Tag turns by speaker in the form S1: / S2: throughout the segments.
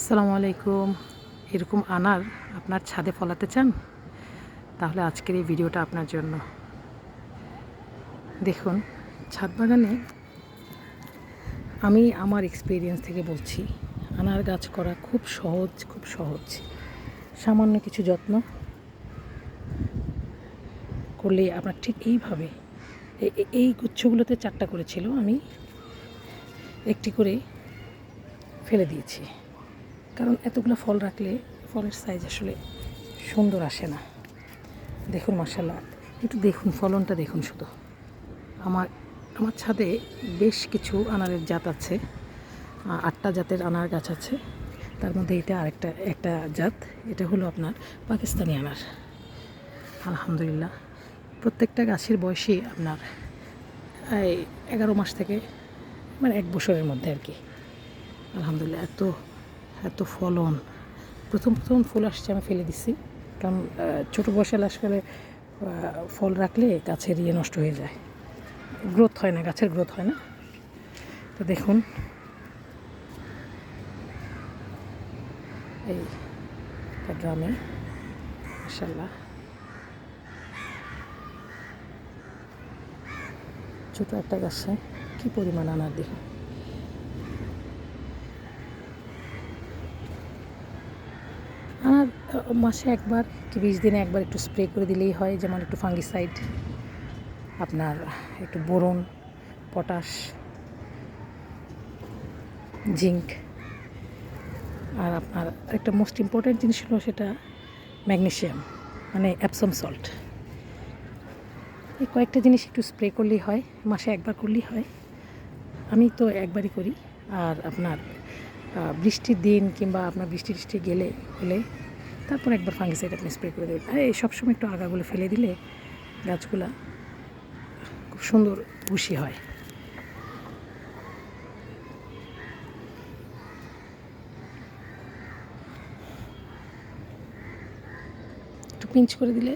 S1: আসসালামু আলাইকুম। এরকম আনার আপনার ছাদে ফলাতে চান? তাহলে আজকের এই ভিডিওটা আপনার জন্য। দেখুন, ছাদ বাগানে আমি আমার এক্সপিরিয়েন্স থেকে বলছি, আনার গাছ করা খুব সহজ খুব সহজ। সামান্য কিছু যত্ন করলে আপনার ঠিক এইভাবে এই গুচ্ছগুলোতে চারটা করেছিল আমি একটি করে ফেলে দিয়েছি। কারণ এতগুলো ফল রাখলে ফলের সাইজ আসলে সুন্দর আসে না। দেখুন মাসাল্লাহ একটু দেখুন, ফলনটা দেখুন শুধু। আমার আমার ছাদে বেশ কিছু আনারের জাত আছে। আটটা জাতের আনার গাছ আছে। তার মধ্যে এটা আরেকটা, একটা জাত। এটা হলো আপনার পাকিস্তানি আনার। আলহামদুলিল্লাহ। প্রত্যেকটা গাছের বয়সই আপনার এগারো মাস থেকে মানে এক বছরের মধ্যে আর কি। আলহামদুলিল্লাহ, এত এত ফলন। প্রথম প্রথম ফুল আসছে, আমি ফেলে দিচ্ছি কারণ ছোটো বয়সে আসলে ফল রাখলে গাছের ইয়ে নষ্ট হয়ে যায়। গ্রোথ হয় না, গাছের গ্রোথ হয় না। তো দেখুন। এই ড্রামে মাসাল্লাহ ছোটো একটা গাছে, কী পরিমাণ আনার দেখুন আর আহ, মাসে একবার কি বিশ দিনে একবার একটু স্প্রে করে দিলেই হয়, যেমন একটু ফাঙ্গিসাইড, আপনার একটু বোরন, পটাশ, জিঙ্ক, আর আপনার একটা মোস্ট ইম্পর্ট্যান্ট জিনিস হলো সেটা ম্যাগনেশিয়াম মানে অ্যাপসম সল্ট এই কয়েকটা জিনিস একটু স্প্রে করলেই হয়, মাসে একবার করলেই হয়। আমি তো একবারই করি, আর আপনার বৃষ্টির দিন কিংবা আপনার বৃষ্টি টিষ্টি গেলে, হলে তারপর একবার ফাঙ্গিসাইড আপনি স্প্রে করে দেবেন আর, এই সবসময় একটু আগাগুলো ফেলে দিলে গাছগুলা খুব সুন্দর বুশি হয়। একটু পিঞ্চ করে দিলে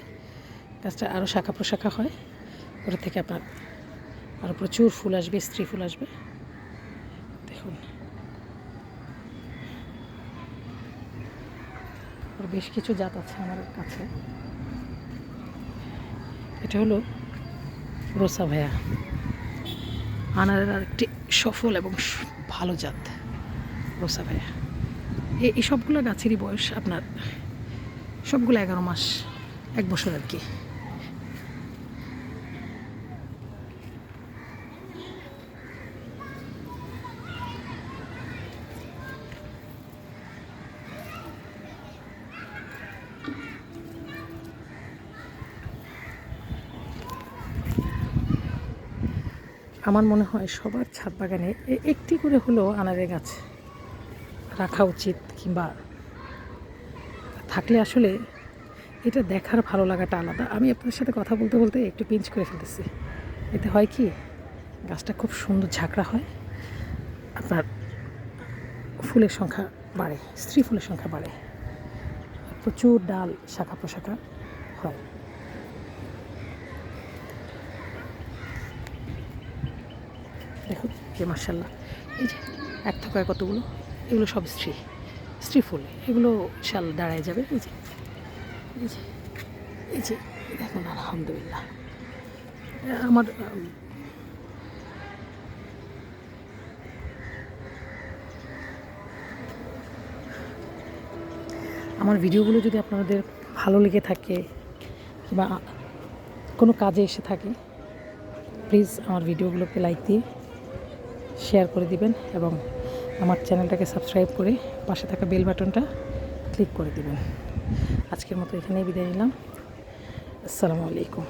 S1: গাছটা আরও শাখা প্রশাখা হয়। ওটা থেকে আপনার আরও প্রচুর ফুল আসবে, স্ত্রী ফুল আসবে। দেখুন। আর বেশ কিছু জাত আছে আমার কাছে। এটা হলো রোসা ভায়া আনারের আরেকটি সফল এবং ভালো জাত রোসা ভায়া এই সবগুলো গাছেরই বয়স আপনার সবগুলো এগারো মাস, এক বছর আর কি। আমার মনে হয় সবার ছাদ বাগানে একটি করে হলেও আনারের গাছ রাখা উচিত কিংবা থাকলে আসলে এটা দেখার ভালো লাগাটা আলাদা। আমি আপনাদের সাথে কথা বলতে বলতে একটু পিঞ্চ করে ফেলতেছি। এতে হয় কি, গাছটা খুব সুন্দর ঝাঁকড়া হয়, আপনার ফুলের সংখ্যা বাড়ে, স্ত্রী ফুলের সংখ্যা বাড়ে, প্রচুর ডাল শাখা প্রশাখা হয়। দেখুন, যে মার্শাল্লাহ এই যে এক থকায় কতগুলো, এগুলো সব স্ত্রী স্ত্রী ফুল, এগুলো শাল দাঁড়ায় যাবে, এই যে এই যে এই যে, দেখুন, আলহামদুলিল্লাহ। আমার আমার ভিডিওগুলো যদি আপনাদের ভালো লেগে থাকে কিংবা কোনো কাজে এসে থাকে প্লিজ আমার ভিডিওগুলোকে লাইক দিয়ে শেয়ার করে দিবেন এবং আমার চ্যানেলটাকে সাবস্ক্রাইব করে পাশে থাকা বেল বাটনটা ক্লিক করে দিবেন। আজকের মতো এখানেই বিদায় নিলাম। আসসালামু আলাইকুম।